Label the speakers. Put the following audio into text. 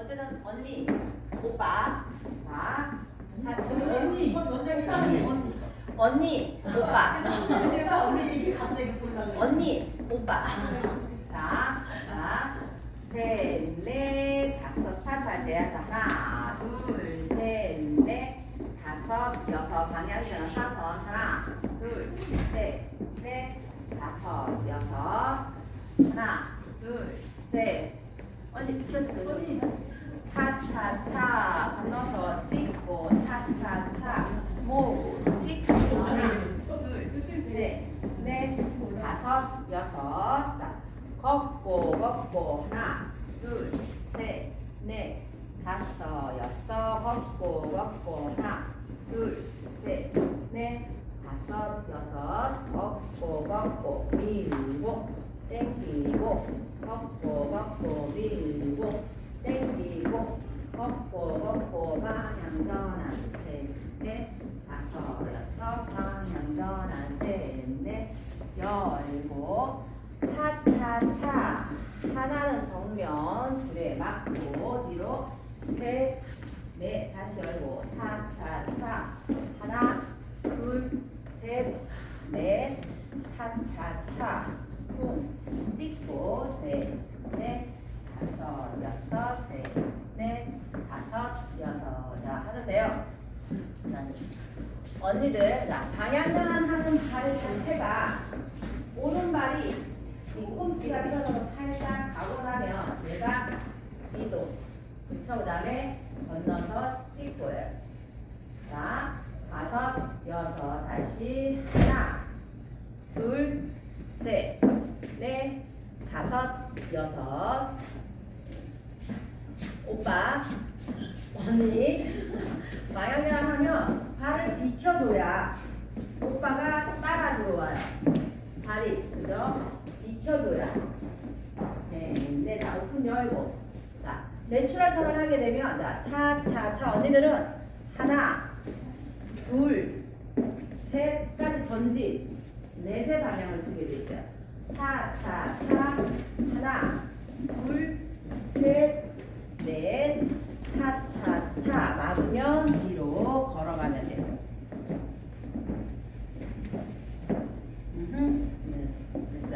Speaker 1: 어쨌든 언니, 오빠. 자, 하트.
Speaker 2: 언니 원장님 언니 언니
Speaker 1: 언니, 오빠.
Speaker 2: 내가 우리 얘기 갑자기 보려고
Speaker 1: 언니, 오빠. 자, 셋, 넷, 다섯, 스타트 할 때야. 자, 하나, 둘, 셋, 넷, 다섯, 여섯, 방향이면 사선. 하나, 둘, 셋, 넷, 다섯, 여섯. 하나, 둘, 셋. 언니, 비켜주세요.
Speaker 2: 언니
Speaker 1: 차차차 건너서 찍고 차차차 모으고 찍고 하나 둘셋넷 다섯 여섯. 자 걷고 걷고. 하나 둘 셋 넷. 다섯 여섯. 걷고 걷고. 하나 둘 셋 넷. 다섯 여섯. 걷고 걷고. 밀고 땡기고. 걷고 걷고. 밀고 땡기고. 걷고 걷고. 방향 전환 셋 넷 차차차. 하나는 정면 둘에 맞고 뒤로 셋 넷 다시 열고 차차차. 하나 둘 셋 넷 차차차. 쿵 찍고 셋 넷 다섯 여섯 셋 넷 다섯 여섯. 자 하는데요. 자, 언니들 자 방향전환 하는 발 자체가 오른발이 이 꿈치가 펴서 살짝 가고 나면 얘가 이동. 그쵸? 그 다음에 건너서 찍고요. 자 다섯 여섯 다시 하나 둘 셋 넷 다섯 여섯. 오빠 언니 마영이랑 하면 발을 비켜줘야 오빠가 따라 들어와요 발이 비켜줘야 네네 자 오픈 열고. 자 내추럴 턴을 하게 되면 자 차차차. 언니들은 하나 둘 셋까지 전진 넷의 방향을 두게 돼 있어요. 차차차. 하나 둘셋넷